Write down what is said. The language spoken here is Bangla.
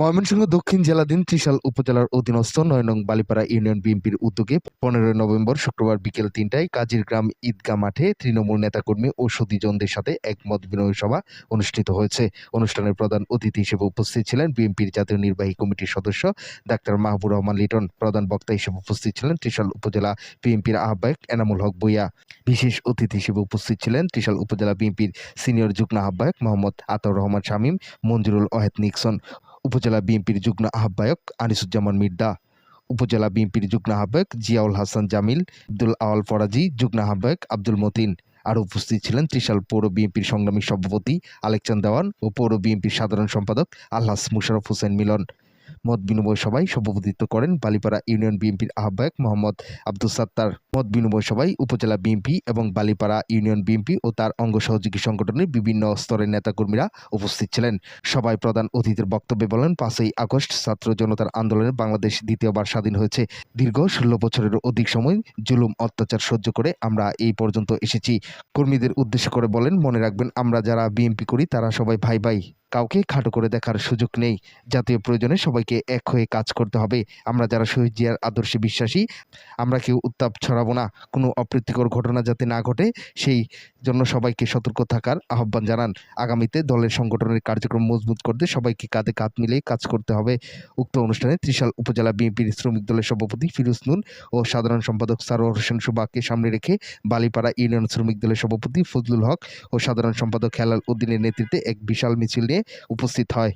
ময়মনসিংহ দক্ষিণ জেলাধীন ত্রিশাল উপজেলার অধীনস্থ নয় নং বালিপাড়া ইউনিয়ন বিএনপির উদ্যোগে পনেরোই নভেম্বর শুক্রবার বিকেল তিনটায় কাজিরগ্রাম ঈদগাহ মাঠে তৃণমূল নেতাকর্মী ও সুদীজনদের সাথে এক মত বিনিময় সভা অনুষ্ঠিত হয়েছে। অনুষ্ঠানের প্রধান অতিথি হিসেবে উপস্থিত ছিলেন বিএনপির জাতীয় নির্বাহী কমিটির সদস্য ডাক্তার মাহবুর রহমান লিটন। প্রধান বক্তা হিসেবে উপস্থিত ছিলেন ত্রিশাল উপজেলা বিএনপির আহ্বায়ক এনামুল হক বইয়া বিশেষ অতিথি হিসেবে উপস্থিত ছিলেন ত্রিশাল উপজেলা বিএনপির সিনিয়র যুগ্ম আহ্বায়ক মোহাম্মদ আতর রহমান শামীম, মঞ্জুরুল ওয়াহেদ নিক্সন। উপজেলা বিএনপির যুগ্ম আহ্বায়ক আনিসুজ্জামান মির্দা উপজেলা বিএনপির যুগ্ম আহ্বায়ক জিয়াউল হাসান জামিল, আব্দুল আওয়াল ফরাজি, যুগ্ম আহ্বায়ক আব্দুল মতিন। আর উপস্থিত ছিলেন ত্রিশাল পৌর বিএনপির সংগ্রামী সভাপতি আলেকচান দেওয়ান ও পৌর বিএনপির সাধারণ সম্পাদক আল্লাহ মুশারফ হোসেন মিলন। মত বিনিময় সভায় সভাপতিত্ব করেন বালিপাড়া ইউনিয়ন বিএনপির আহ্বায়ক মোহাম্মদ আব্দুল সাত্তার। মত বিনিময় সভায় উপজেলা বিএনপি এবং বালিপাড়া ইউনিয়ন বিএনপি ও তার অঙ্গ সহযোগী সংগঠনের বিভিন্ন স্তরের নেতাকর্মীরা উপস্থিত ছিলেন। সভায় প্রধান অতিথির বক্তব্যে বলেন, পাঁচই আগস্ট ছাত্র জনতার আন্দোলনে বাংলাদেশ দ্বিতীয়বার স্বাধীন হয়েছে। দীর্ঘ ষোলো বছরের অধিক সময় জুলুম, অত্যাচার সহ্য করে আমরা এই পর্যন্ত এসেছি। কর্মীদের উদ্দেশ্য করে বলেন, মনে রাখবেন, আমরা যারা বিএনপি করি তারা সবাই ভাই ভাই কাউকে খাটো করে দেখার সুযোগ নেই। জাতীয় প্রয়োজনে সবাইকে এক হয়ে কাজ করতে হবে। আমরা যারা শহীদ জিয়ার আদর্শে বিশ্বাসী, আমরা কেউ উত্তাপ ছড়াবো না। কোনো অপ্রীতিকর ঘটনা যাতে না ঘটে, সেই জন্য সবাইকে সতর্ক থাকার আহ্বান জানান। আগামীতে দলের সংগঠনের কার্যক্রম মজবুত করতে সবাইকে কাঁধে কাঁধ মিলিয়ে কাজ করতে হবে। উক্ত অনুষ্ঠানে ত্রিশাল উপজেলা বিএনপির শ্রমিক দলের সভাপতি ফিরোজ নুন ও সাধারণ সম্পাদক সারোয়ার হোসেন সুবাককে সামনে রেখে বালিপাড়া ইউনিয়ন শ্রমিক দলের সভাপতি ফজলুল হক ও সাধারণ সম্পাদক হেলাল উদ্দিনের নেতৃত্বে এক বিশাল মিছিল নিয়ে উপস্থিত হয়।